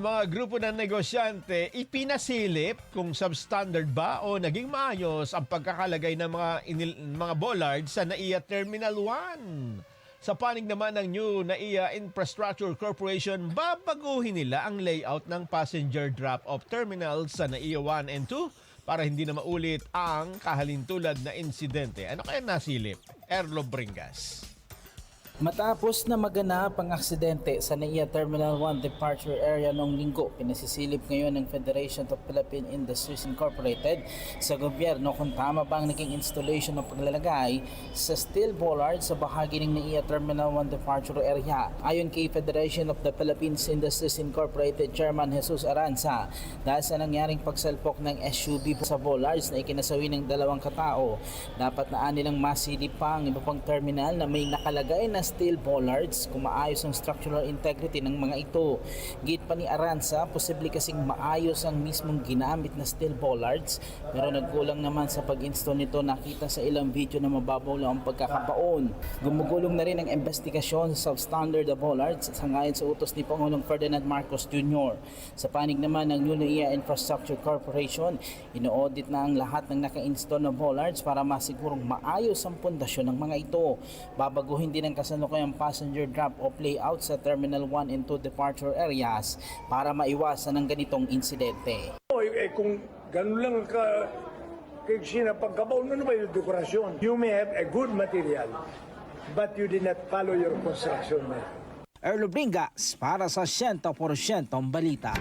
Mga grupo ng negosyante ipinasilip kung substandard ba o naging maayos ang pagkakalagay ng mga inil- mga bollards sa NAIA Terminal 1. Sa panig naman ng new NAIA Infrastructure Corporation, babaguhin nila ang layout ng passenger drop-off terminal sa NAIA 1 and 2 para hindi na maulit ang kahalintulad na insidente. Ano kaya nasilip? Erlo Bringas. Matapos na maganap ang aksidente sa NAIA Terminal 1 departure area noong linggo, pinasisilip ngayon ng Federation of Philippine Industries Incorporated sa gobyerno kung tama ba ang naging installation ng paglalagay sa steel bollard sa bahagi ng NAIA Terminal 1 departure area. Ayon kay Federation of the Philippines Industries Incorporated Chairman Jesus Aranza, dahil sa nangyaring pagsalpok ng SUV sa bollards na ikinasawi ng dalawang katao, dapat na anilang masilip pa ang iba pang terminal na may nakalagay na steel bollards kung maayos ang structural integrity ng mga ito. Git pa ni Aranza, posible kasing maayos ang mismong ginamit na steel bollards pero nagkulang naman sa pag-install nito nakita sa ilang video na mababaw lang ang pagkakabaon. Gumugulong na rin ang investigasyon sa substandard na bollards sa ngayon sa utos ni Pangulong Ferdinand Marcos Jr. Sa panig naman ng New NAIA Infrastructure Corporation, ino-audit na ang lahat ng naka-install na bollards para masigurong maayos ang pundasyon ng mga ito. Babaguhin din ang kasalukuyang passenger drop-off layout sa Terminal 1 and 2 departure areas para maiwasan ang ganitong insidente. O, eh, kung ganun lang ka kasi na pagkabaon, ano ba yung dekorasyon? You may have a good material, but you did not follow your construction method. Erlo Bringas para sa 100% balita.